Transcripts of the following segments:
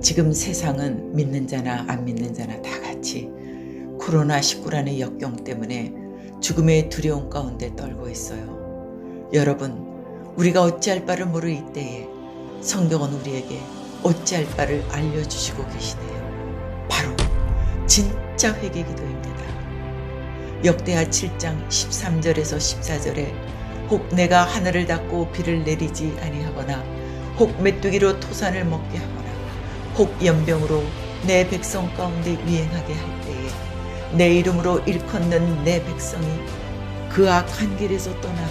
지금 세상은 믿는 자나 안 믿는 자나 다 같이 코로나19라는 역경 때문에 죽음의 두려움 가운데 떨고 있어요. 여러분, 우리가 어찌할 바를 모를 이때에 성경은 우리에게 어찌할 바를 알려주시고 계시네요. 바로 진짜 회개 기도입니다. 역대하 7장 13절에서 14절에 혹 내가 하늘을 닫고 비를 내리지 아니하거나 혹 메뚜기로 토산을 먹게 하거나 혹 연병으로 내 백성 가운데 유행하게 할 때에 내 이름으로 일컫는 내 백성이 그 악한 길에서 떠나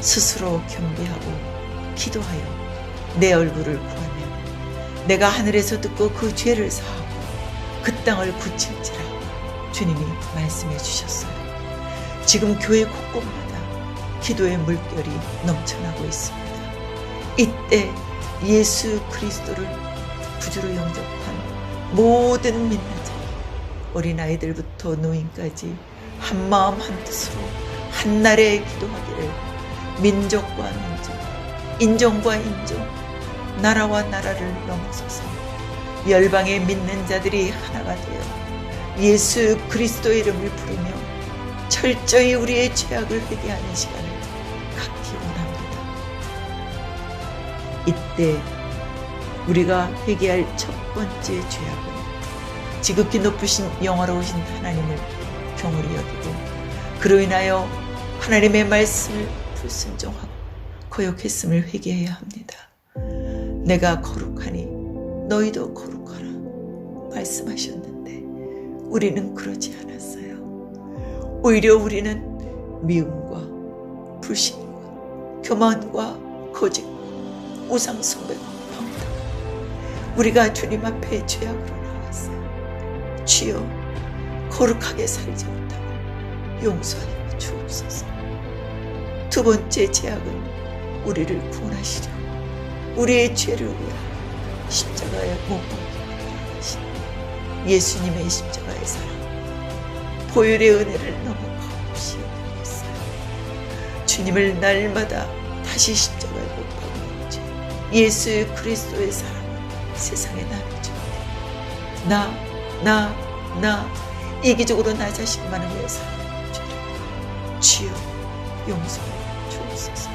스스로 경배하고 기도하여 내 얼굴을 구하면 내가 하늘에서 듣고 그 죄를 사하고 그 땅을 굳힐지라 주님이 말씀해 주셨어요. 지금 교회 곳곳마다 기도의 물결이 넘쳐나고 있습니다. 이때 예수 그리스도를 구주로 영접한 모든 자, 어린아이들부터 노인까지 한 마음 한 뜻으로 한날에 기도하기를 민족과 민족, 인종과 인종, 나라와 나라를 넘어서서 열방에 믿는 자들이 하나가 되어 예수 그리스도의 이름을 부르며 철저히 우리의 죄악을 회개하는 시간을 갖기 원합니다. 이때 우리가 회개할 첫 번째 죄악은 지극히 높으신 영화로우신 하나님을 경홀히 여기고 그로 인하여 하나님의 말씀을 불순종하고 거역했음을 회개해야 합니다. 내가 거룩하니 너희도 거룩하라 말씀하셨는데 우리는 그러지 않았어요. 오히려 우리는 미움과 불신과 교만과 거짓, 우상 숭배와. 우리가 주님 앞에 죄악으로 나왔어요. 주여 거룩하게 살지 못하고 용서하여 주옵소서. 두 번째 죄악은 우리를 구원하시려 우리의 죄를 위하여 십자가에 못 박혀 하신 예수님의 십자가의 사랑 보혈의 은혜를 너무 값없이 여겼어요. 주님을 날마다 다시 십자가에 못 박는 죄 예수 그리스도의 사랑을 세상에 나누죠. 나, 나, 나 이기적으로 나 자신만을 위해 사는 죄를 주여 용서해 주옵소서.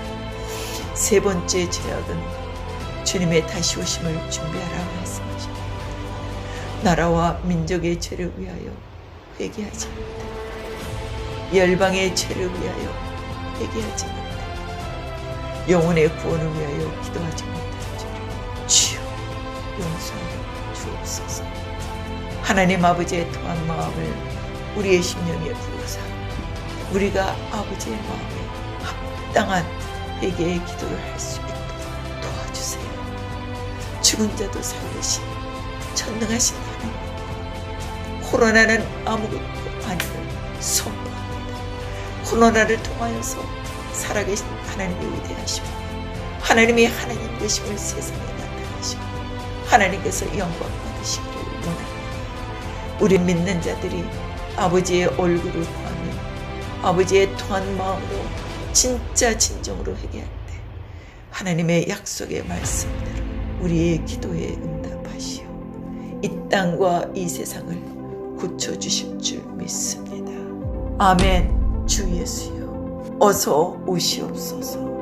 세 번째 죄악은 주님의 다시 오심을 준비하라 말씀하십니다. 나라와 민족의 죄를 위하여 회개하지 못해 열방의 죄를 위하여 회개하지 못해 영혼의 구원을 위하여 기도하지 주여 용서하여 주옵소서. 하나님 아버지의 통한 마음을 우리의 심령에 부어서 우리가 아버지의 마음에 합당한 회개의 기도를 할 수 있도록 도와주세요. 죽은 자도 살리신 전능하신 하나님 코로나는 아무것도 아님을 선포합니다. 코로나를 통하여서 살아계신 하나님의 위대하심 하나님이 하나님 되심을 세상에 하나님께서 영광 받으시기를 원합니다. 우리 믿는 자들이 아버지의 얼굴을 구하며 아버지의 통한 마음으로 진짜 진정으로 회개할 때 하나님의 약속의 말씀대로 우리의 기도에 응답하시오. 이 땅과 이 세상을 고쳐주실 줄 믿습니다. 아멘. 주 예수여, 어서 오시옵소서.